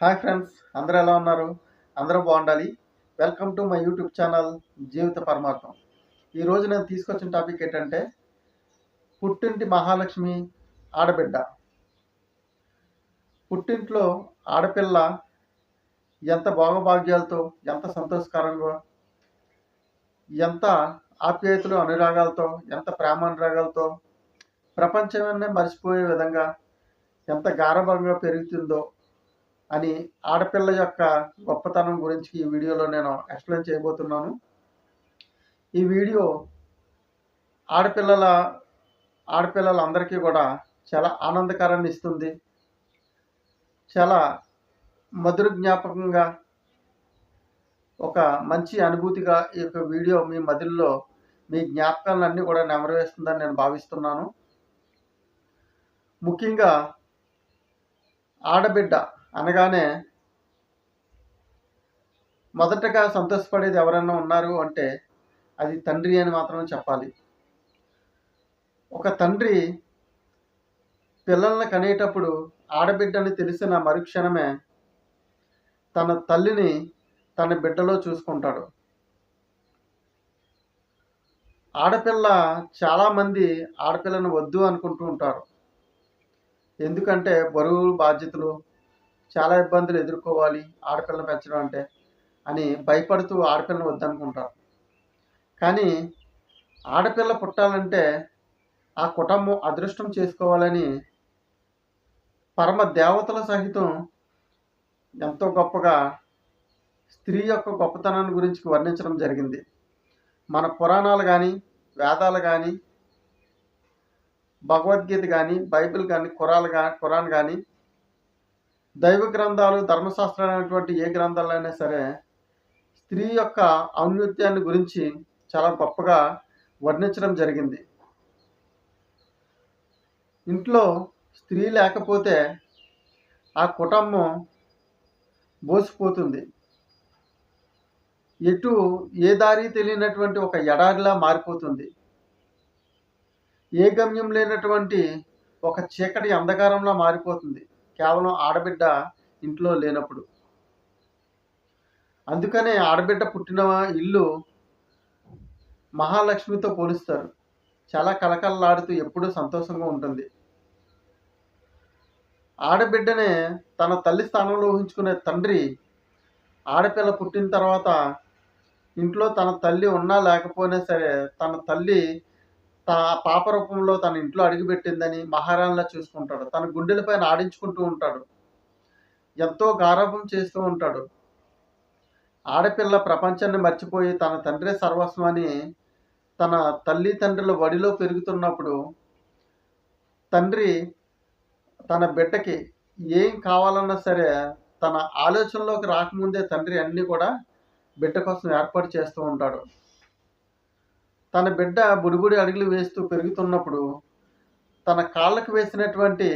Hi friends అందరూ ఎలా ఉన్నారు? అందరూ బాగుండాలి. Welcome to my YouTube channel జీవిత పరమార్థం. ఈరోజు నేను తీసుకొచ్చిన టాపిక్ ఏంటంటే పుట్టింటి మహాలక్ష్మి ఆడబిడ్డ. పుట్టింట్లో ఆడపిల్ల ఎంత భోగభాగ్యాలతో ఎంత సంతోషకరంగా ఎంత ఆప్యాయతలు అనురాగాలతో ఎంత ప్రేమ అనురాగాలతో ప్రపంచమన్నే మర్చిపోయే విధంగా ఎంత గారభంగా పెరుగుతుందో అని ఆడపిల్ల యొక్క గొప్పతనం గురించి ఈ వీడియోలో నేను ఎక్స్ప్లెయిన్ చేయబోతున్నాను. ఈ వీడియో ఆడపిల్లల ఆడపిల్లలందరికీ కూడా చాలా ఆనందకరాన్ని ఇస్తుంది. చాలా మధుర జ్ఞాపకంగా ఒక మంచి అనుభూతిగా ఈ యొక్క వీడియో మీ మదిలో మీ జ్ఞాపకాలన్నీ కూడా నెమరవేస్తుందని నేను భావిస్తున్నాను. ముఖ్యంగా ఆడబిడ్డ అనగానే మొదటగా సంతోషపడేది ఎవరైనా ఉన్నారు అంటే అది తండ్రి అని మాత్రమే చెప్పాలి. ఒక తండ్రి పిల్లల్ని కనేటప్పుడు ఆడబిడ్డని తెలిసిన మరుక్షణమే తన తల్లిని తన బిడ్డలో చూసుకుంటాడు. ఆడపిల్ల చాలామంది ఆడపిల్లని వద్దు అనుకుంటూ ఉంటారు. ఎందుకంటే బరువు బాధ్యతలు చాలా ఇబ్బందులు ఎదుర్కోవాలి ఆడపిల్లని పెంచడం అంటే అని భయపడుతూ ఆడపిల్లని వద్దనుకుంటారు. కానీ ఆడపిల్ల పుట్టాలంటే ఆ కుటుంబం అదృష్టం చేసుకోవాలని పరమ దేవతల సహితం ఎంతో గొప్పగా స్త్రీ యొక్క గొప్పతనాన్ని గురించి వర్ణించడం జరిగింది. మన పురాణాలు కానీ వేదాలు కానీ భగవద్గీత కానీ బైబిల్ కానీ కురాలు కానీ కురాన్ కానీ దైవ గ్రంథాలు ధర్మశాస్త్రాలు అనేటువంటి ఏ గ్రంథాలైనా సరే స్త్రీ యొక్క ఔన్నత్యాన్ని గురించి చాలా గొప్పగా వర్ణించడం జరిగింది. ఇంట్లో స్త్రీ లేకపోతే ఆ కుటుంబం బోసిపోతుంది. ఎటు ఏ దారి తెలియనటువంటి ఒక ఎడారిలా మారిపోతుంది. ఏ గమ్యం లేనటువంటి ఒక చీకటి అంధకారంలా మారిపోతుంది. కేవలం ఆడబిడ్డ ఇంట్లో లేనప్పుడు. అందుకనే ఆడబిడ్డ పుట్టిన ఇల్లు మహాలక్ష్మితో పోలుస్తారు. చాలా కలకలలాడుతూ ఎప్పుడూ సంతోషంగా ఉంటుంది. ఆడబిడ్డనే తన తల్లి స్థానంలో ఊహించుకునే తండ్రి ఆడపిల్ల పుట్టిన తర్వాత ఇంట్లో తన తల్లి ఉన్నా లేకపోయినా సరే తన తల్లి తా పాప రూపంలో తన ఇంట్లో అడుగుపెట్టిందని మహారాణిలా చూసుకుంటాడు. తన గుండెలపైన ఆడించుకుంటూ ఉంటాడు. ఎంతో గారాభం చేస్తూ ఉంటాడు. ఆడపిల్ల ప్రపంచాన్ని మర్చిపోయి తన తండ్రి సర్వస్వమని తన తల్లి తండ్రుల వడిలో పెరుగుతున్నప్పుడు తండ్రి తన బిడ్డకి ఏం కావాలన్నా సరే తన ఆలోచనలోకి రాకముందే తండ్రి అన్నీ కూడా బిడ్డ కోసం ఏర్పాటు చేస్తూ ఉంటాడు. తన బిడ్డ బుడిబుడి అడుగులు వేస్తూ పెరుగుతున్నప్పుడు తన కాళ్ళకు వేసినటువంటి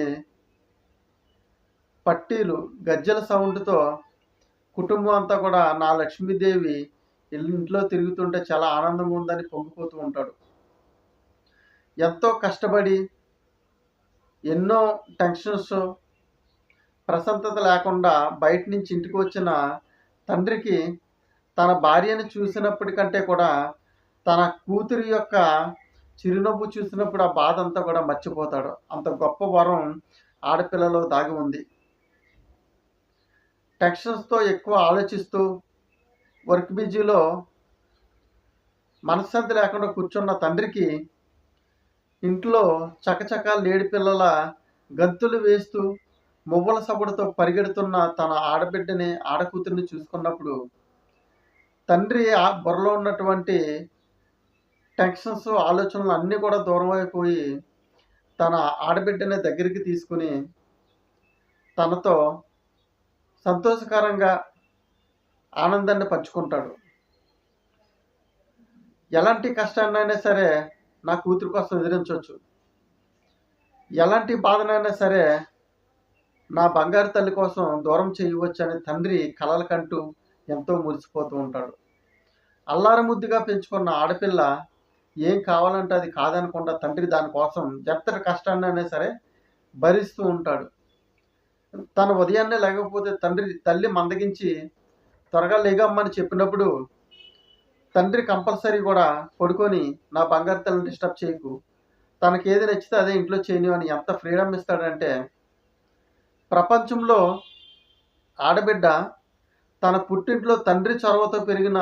పట్టీలు గజ్జల సౌండ్తో కుటుంబం అంతా కూడా నా లక్ష్మీదేవి ఇంట్లో తిరుగుతుంటే చాలా ఆనందంగా ఉందని పొంగిపోతూ ఉంటాడు. ఎంతో కష్టపడి ఎన్నో టెన్షన్స్ ప్రశాంతత లేకుండా బయట నుంచి ఇంటికి వచ్చిన తండ్రికి తన భార్యను చూసినప్పటికంటే కూడా తన కూతురి యొక్క చిరునవ్వు చూసినప్పుడు ఆ బాధ అంతా కూడా మర్చిపోతాడు. అంత గొప్ప వరం ఆడపిల్లలో దాగి ఉంది. టెక్షన్స్తో ఎక్కువ ఆలోచిస్తూ వర్క్ బిజీలో మనశ్శాంతి లేకుండా కూర్చున్న తండ్రికి ఇంట్లో చకచక లేడి పిల్లల గంతులు వేస్తూ మువ్వల సబుడుతో పరిగెడుతున్న తన ఆడబిడ్డని ఆడకూతురిని చూసుకున్నప్పుడు తండ్రి ఆ బుర్రలో ఉన్నటువంటి టెన్షన్స్ ఆలోచనలు అన్నీ కూడా దూరం అయిపోయి తన ఆడబిడ్డని దగ్గరికి తీసుకుని తనతో సంతోషకరంగా ఆనందాన్ని పంచుకుంటాడు. ఎలాంటి కష్టాన్నైనా సరే నా కూతురు కోసం ఎదిరించవచ్చు ఎలాంటి బాధనైనా సరే నా బంగారు తల్లి కోసం దూరం చేయవచ్చు అని తండ్రి కలల కంటూ ఎంతో మురిసిపోతూ ఉంటాడు. అల్లారముద్దుగా పెంచుకున్న ఆడపిల్ల ఏం కావాలంటే అది కాదనకుండా తండ్రి దానికోసం ఎంత కష్టాన్ని అయినా సరే భరిస్తూ ఉంటాడు. తన ఉదయాన్నే లేకపోతే తండ్రి తల్లి మందగించి త్వరగా లేగమ్మని చెప్పినప్పుడు తండ్రి కంపల్సరీ కూడా పడుకొని నా బంగారు తల్లిని డిస్టర్బ్ చేయకు. తనకి ఏది నచ్చితే అదే ఇంట్లో చేయను అని ఎంత ఫ్రీడమ్ ఇస్తాడంటే ప్రపంచంలో ఆడబిడ్డ తన పుట్టింట్లో తండ్రి చొరవతో పెరిగిన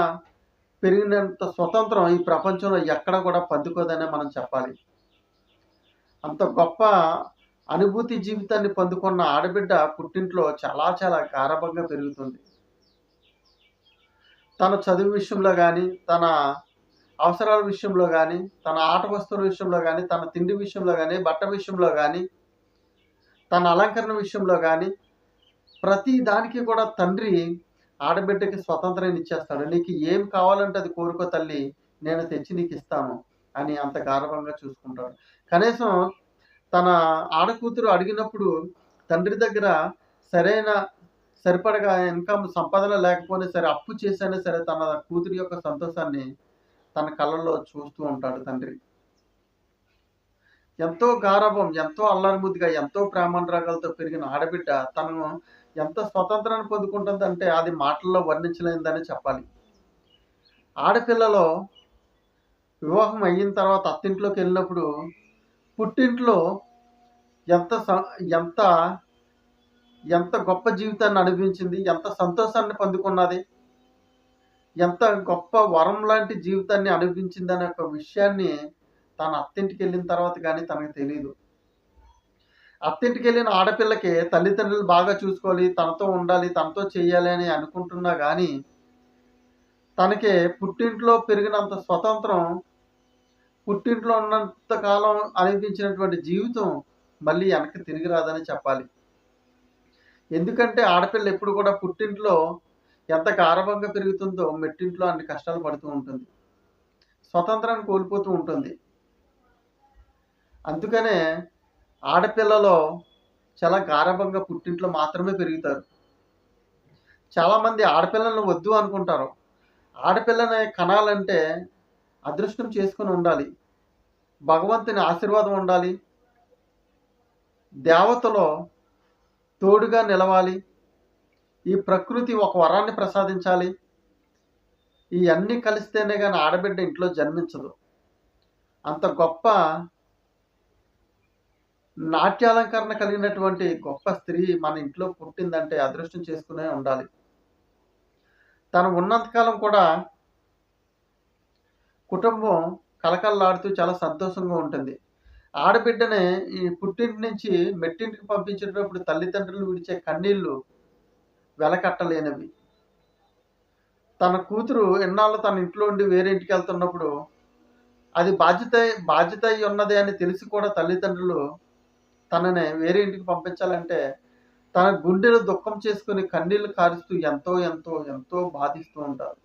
పెరిగినంత స్వతంత్రం ఈ ప్రపంచంలో ఎక్కడ కూడా పొందుకోదనే మనం చెప్పాలి. అంత గొప్ప అనుభూతి జీవితాన్ని పొందుకున్న ఆడబిడ్డ పుట్టింట్లో చాలా చాలా గారభంగా పెరుగుతుంది. తన చదువు విషయంలో కానీ తన అవసరాల విషయంలో కానీ తన ఆట వస్తువుల విషయంలో కానీ తన తిండి విషయంలో కానీ బట్ట విషయంలో కానీ తన అలంకరణ విషయంలో కానీ ప్రతి దానికి కూడా తండ్రి ఆడబిడ్డకి స్వతంత్రాన్ని ఇచ్చేస్తాడు. నీకు ఏం కావాలంటే అది కోరుకో తల్లి నేను తెచ్చి నీకు ఇస్తాను అని అంత గారవంగా చూసుకుంటాడు. కనీసం తన ఆడకూతురు అడిగినప్పుడు తండ్రి దగ్గర సరైన సరిపడగా ఇన్కమ్ సంపాదన లేకపోయినా సరే అప్పు చేసైనా సరే తన కూతురి యొక్క సంతోషాన్ని తన కళ్ళల్లో చూస్తూ ఉంటాడు తండ్రి. ఎంతో గారవం ఎంతో అల్లరిముద్దిగా ఎంతో ప్రేమానురాగాలతో పెరిగిన ఆడబిడ్డ తను ఎంత స్వతంత్రాన్ని పొందుకుంటుందంటే అది మాటల్లో వర్ణించలేదని చెప్పాలి. ఆడపిల్లలో వివాహం అయిన తర్వాత అత్తింట్లోకి వెళ్ళినప్పుడు పుట్టింట్లో ఎంత స- ఎంత ఎంత గొప్ప జీవితాన్ని అనుభవించింది ఎంత సంతోషాన్ని పొందుకున్నది ఎంత గొప్ప వరం లాంటి జీవితాన్ని అనుభవించింది అనే ఒక విషయాన్ని తన అత్తింటికి వెళ్ళిన తర్వాత కానీ తనకు తెలియదు. అత్తింటికి వెళ్ళిన ఆడపిల్లకి తల్లిదండ్రులు బాగా చూసుకోవాలి తనతో ఉండాలి తనతో చేయాలి అని అనుకుంటున్నా కానీ తనకి పుట్టింట్లో పెరిగినంత స్వతంత్రం పుట్టింట్లో ఉన్నంత కాలం అనిపించినటువంటి జీవితం మళ్ళీ వెనక్కి తిరిగి రాదని చెప్పాలి. ఎందుకంటే ఆడపిల్ల ఎప్పుడు కూడా పుట్టింట్లో ఎంత గారభంగా పెరుగుతుందో మెట్టింట్లో అన్ని కష్టాలు పడుతూ ఉంటుంది. స్వతంత్రాన్ని కోల్పోతూ ఉంటుంది. అందుకనే ఆడపిల్లలో చాలా గారభంగా పుట్టింట్లో మాత్రమే పెరుగుతారు. చాలామంది ఆడపిల్లలను వద్దు అనుకుంటారు. ఆడపిల్లని కనాలంటే అదృష్టం చేసుకుని ఉండాలి. భగవంతుని ఆశీర్వాదం ఉండాలి. దేవతలో తోడుగా నిలవాలి. ఈ ప్రకృతి ఒక వరాన్ని ప్రసాదించాలి. ఇవన్నీ కలిస్తేనే కానీ ఆడబిడ్డ ఇంట్లో జన్మించదు. అంత గొప్ప నాట్యాలంకరణ కలిగినటువంటి గొప్ప స్త్రీ మన ఇంట్లో పుట్టిందంటే అదృష్టం చేసుకునే ఉండాలి. తను ఉన్నంతకాలం కూడా కుటుంబం కలకల్లాడుతూ చాలా సంతోషంగా ఉంటుంది. ఆడబిడ్డని ఈ పుట్టింటి నుంచి మెట్టింటికి పంపించేటప్పుడు తల్లిదండ్రులు విడిచే కన్నీళ్ళు వెలకట్టలేనివి. తన కూతురు ఎన్నాళ్ళు తన ఇంట్లో ఉండి వేరే ఇంటికి వెళ్తున్నప్పుడు అది బాధ్యత బాధ్యత అయి ఉన్నది అని తెలిసి కూడా తల్లిదండ్రులు తనని వేరే ఇంటికి పంపించాలంటే తన గుండెలు దుఃఖం చేసుకుని కన్నీళ్ళు కారుస్తూ ఎంతో ఎంతో ఎంతో బాధిస్తూ ఉంటారు.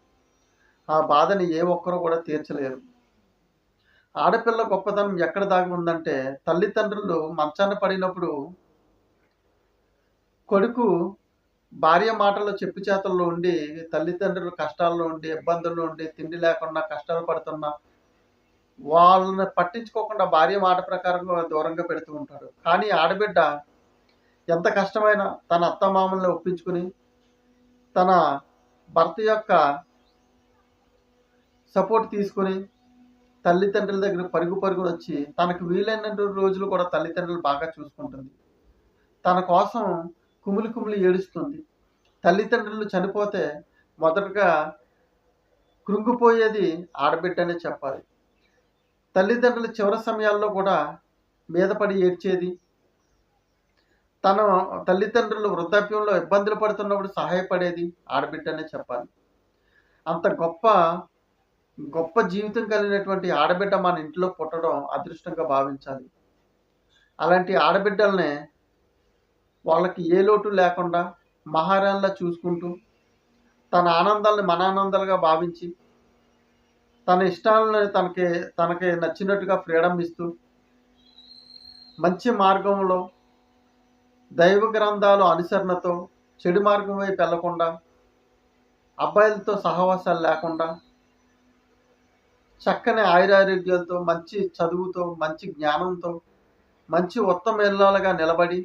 ఆ బాధని ఏ ఒక్కరు కూడా తీర్చలేరు. ఆడపిల్ల గొప్పతనం ఎక్కడ దాగి ఉందంటే తల్లిదండ్రులు మంచాన పడినప్పుడు కొడుకు భార్య మాటల్లో చెప్పు చేతల్లో ఉండి తల్లిదండ్రులు కష్టాల్లో ఉండి ఇబ్బందుల్లో ఉండి తిండి లేకుండా కష్టాలు పడుతున్నా వాళ్ళని పట్టించుకోకుండా భార్య మాట ప్రకారంగా దూరంగా పెడుతూ ఉంటాడు. కానీ ఆడబిడ్డ ఎంత కష్టమైనా తన అత్తమామల్ని ఒప్పించుకుని తన భర్త యొక్క సపోర్ట్ తీసుకుని తల్లిదండ్రుల దగ్గర పరుగు పరుగులు వచ్చి తనకు వీలైన రోజులు కూడా తల్లిదండ్రులు బాగా చూసుకుంటుంది. తన కోసం కుమిలి కుమిలి ఏడుస్తుంది. తల్లిదండ్రులు చనిపోతే మొదటగా కృంగిపోయేది ఆడబిడ్డనే చెప్పాలి. తల్లిదండ్రులు చివరి సమయాల్లో కూడా మీదపడి ఏడ్చేది. తన తల్లిదండ్రులు వృద్ధాప్యంలో ఇబ్బందులు పడుతున్నప్పుడు సహాయపడేది ఆడబిడ్డనే చెప్పాలి. అంత గొప్ప గొప్ప జీవితం కలిగినటువంటి ఆడబిడ్డ మన ఇంట్లో పుట్టడం అదృష్టంగా భావించాలి. అలాంటి ఆడబిడ్డల్ని వాళ్ళకి ఏ లోటు లేకుండా మహారాణిలా చూసుకుంటూ తన ఆనందాలను మన ఆనందాలుగా భావించి తన ఇష్టాలను తనకి తనకి నచ్చినట్టుగా ఫ్రీడమ్ ఇస్తూ మంచి మార్గంలో దైవ గ్రంథాలు అనుసరణతో చెడు మార్గం వైపు వెళ్ళకుండా అబ్బాయిలతో సహవాసాలు లేకుండా చక్కని ఆయురారోగ్యాలతో మంచి చదువుతో మంచి జ్ఞానంతో మంచి ఉత్తమ ఇల్లాలుగా నిలబడి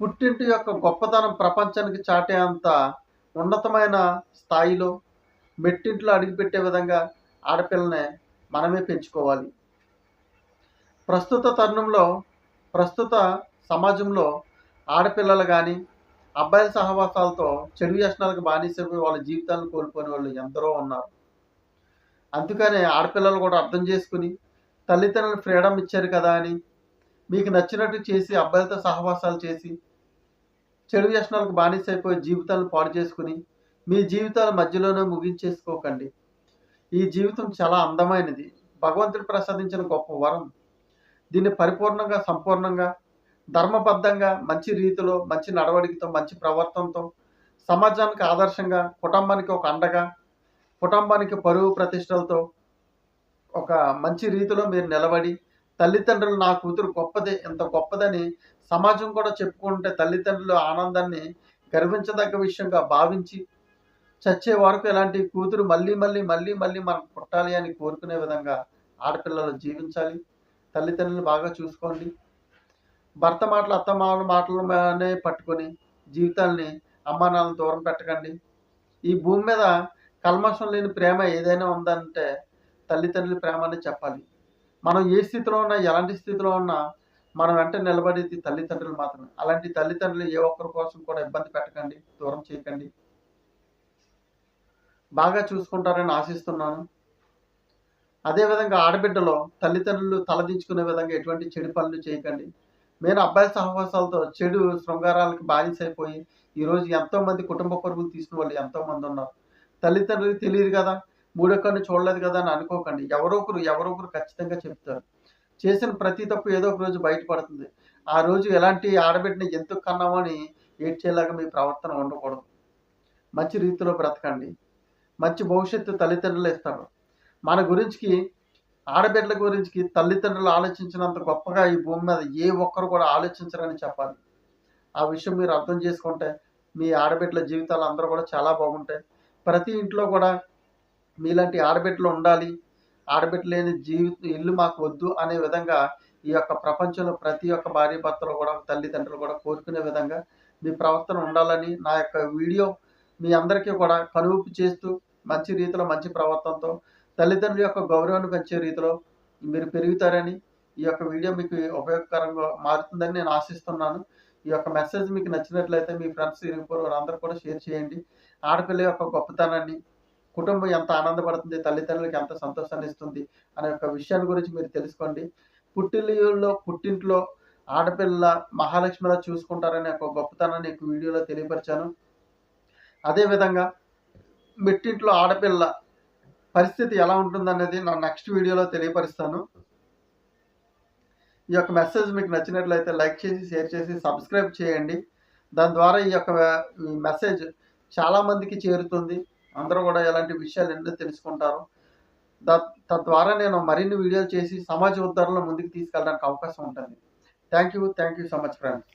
పుట్టింటి యొక్క గొప్పతనం ప్రపంచానికి చాటే అంత ఉన్నతమైన స్థాయిలో మెట్టింట్లో అడుగుపెట్టే విధంగా ఆడపిల్లనే మనమే పెంచుకోవాలి. ప్రస్తుత తరుణంలో ప్రస్తుత సమాజంలో ఆడపిల్లలు కానీ అబ్బాయిల సహవాసాలతో చెడు వ్యసనాలకు బానిసైపోయి వాళ్ళ జీవితాలను కోల్పోయిన వాళ్ళు ఎందరో ఉన్నారు. అందుకనే ఆడపిల్లలు కూడా అర్థం చేసుకుని తల్లిదండ్రులు ఫ్రీడమ్ ఇచ్చారు కదా అని మీకు నచ్చినట్టు చేసి అబ్బాయిలతో సహవాసాలు చేసి చెడు వ్యసనాలకు బానిసైపోయి జీవితాలను పాడు చేసుకుని మీ జీవితాల మధ్యలోనే ముగించేసుకోకండి. ఈ జీవితం చాలా అందమైనది. భగవంతుడు ప్రసాదించిన గొప్ప వరం. దీన్ని పరిపూర్ణంగా సంపూర్ణంగా ధర్మబద్ధంగా మంచి రీతిలో మంచి నడవడికతో మంచి ప్రవర్తనతో సమాజానికి ఆదర్శంగా కుటుంబానికి ఒక అండగా కుటుంబానికి పరువు ప్రతిష్టలతో ఒక మంచి రీతిలో మీరు నిలబడి తల్లిదండ్రులు నా కూతురు గొప్పదే ఎంత గొప్పదని సమాజం కూడా చెప్పుకుంటే తల్లిదండ్రుల ఆనందాన్ని గర్వించదగ్గ విషయంగా భావించి చచ్చే వరకు ఇలాంటి కూతురు మళ్ళీ మళ్ళీ మళ్ళీ మళ్ళీ మనం పుట్టాలి అని కోరుకునే విధంగా ఆడపిల్లలు జీవించాలి. తల్లిదండ్రులు బాగా చూసుకోండి. భర్త మాటలు అత్తమామల మాటలనే పట్టుకొని జీవితాల్ని అమ్మానాలను దూరం పెట్టకండి. ఈ భూమి మీద కల్మషం లేని ప్రేమ ఏదైనా ఉందంటే తల్లిదండ్రుల ప్రేమ అని చెప్పాలి. మనం ఏ స్థితిలో ఉన్నా ఎలాంటి స్థితిలో ఉన్నా మనం వెంట నిలబడేది తల్లిదండ్రులు మాత్రమే. అలాంటి తల్లిదండ్రులు ఏ ఒక్కరి కోసం కూడా ఇబ్బంది పెట్టకండి దూరం చేయకండి. బాగా చూసుకుంటారని ఆశిస్తున్నాను. అదేవిధంగా ఆడబిడ్డలో తల్లిదండ్రులు తలదించుకునే విధంగా ఎటువంటి చెడు పనులు చేయకండి. నేను అబ్బాయి సహవాసాలతో చెడు శృంగారాలకు బానిసైపోయి ఈరోజు ఎంతోమంది కుటుంబ పరుగులు తీసుకున్న వాళ్ళు ఎంతోమంది ఉన్నారు. తల్లిదండ్రులకు తెలియదు కదా మూడొక్కరిని చూడలేదు కదా అని అనుకోకండి. ఎవరొకరు ఎవరొకరు ఖచ్చితంగా చెప్తారు. చేసిన ప్రతి తప్పు ఏదో ఒక రోజు బయటపడుతుంది. ఆ రోజు ఎలాంటి ఆడబిడ్డని ఎందుకు కన్నామని ఏడ్చేలాగా మీ ప్రవర్తన ఉండకూడదు. మంచి రీతిలో బ్రతకండి. మంచి భవిష్యత్తు తల్లిదండ్రులు ఇస్తారు మన గురించి ఆడబిడ్డల గురించి తల్లిదండ్రులు ఆలోచించినంత గొప్పగా ఈ భూమి మీద ఏ ఒక్కరు కూడా ఆలోచించరని చెప్పాలి. ఆ విషయం మీరు అర్థం చేసుకుంటే మీ ఆడబిడ్డల జీవితాలు అందరూ కూడా చాలా బాగుంటాయి. ప్రతి ఇంట్లో కూడా మీలాంటి ఆడబిడ్డలు ఉండాలి. ఆడబిడ్డ లేని జీవిత ఇల్లు మాకు వద్దు అనే విధంగా ఈ యొక్క ప్రపంచంలో ప్రతి ఒక్క భార్య భర్తలు కూడా తల్లిదండ్రులు కూడా కోరుకునే విధంగా మీ ప్రవర్తన ఉండాలని నా యొక్క వీడియో మీ అందరికీ కూడా కనువిప్పు చేస్తూ మంచి రీతిలో మంచి ప్రవర్తనతో తల్లిదండ్రుల యొక్క గౌరవాన్ని పెంచే రీతిలో మీరు పెరుగుతారని ఈ యొక్క వీడియో మీకు ఉపయోగకరంగా మారుతుందని నేను ఆశిస్తున్నాను. ఈ యొక్క మెసేజ్ మీకు నచ్చినట్లయితే మీ ఫ్రెండ్స్ ఇరుగుపోరు అందరూ కూడా షేర్ చేయండి. ఆడపిల్ల యొక్క గొప్పతనాన్ని కుటుంబం ఎంత ఆనందపడుతుంది తల్లిదండ్రులకు ఎంత సంతోషాన్ని ఇస్తుంది అనే యొక్క విషయాన్ని గురించి మీరు తెలుసుకోండి. పుట్టిల్లో పుట్టింట్లో ఆడపిల్ల మహాలక్ష్మిలా చూసుకుంటారనే ఒక గొప్పతనాన్ని వీడియోలో తెలియపరిచాను. అదేవిధంగా మెట్టింట్లో ఆడపిల్ల పరిస్థితి ఎలా ఉంటుందనేది నా నెక్స్ట్ వీడియోలో తెలియపరుస్తాను. ఈ యొక్క మెసేజ్ మీకు నచ్చినట్లయితే లైక్ చేసి షేర్ చేసి సబ్స్క్రైబ్ చేయండి. దాని ద్వారా ఈ యొక్క మెసేజ్ చాలామందికి చేరుతుంది. అందరూ కూడా ఎలాంటి విషయాలు ఎన్నో తెలుసుకుంటారు. తద్వారా నేను మరిన్ని వీడియోలు చేసి సమాజ ఉద్ధరణలో ముందుకు తీసుకెళ్ళడానికి అవకాశం ఉంటుంది. Thank you thank you so much friends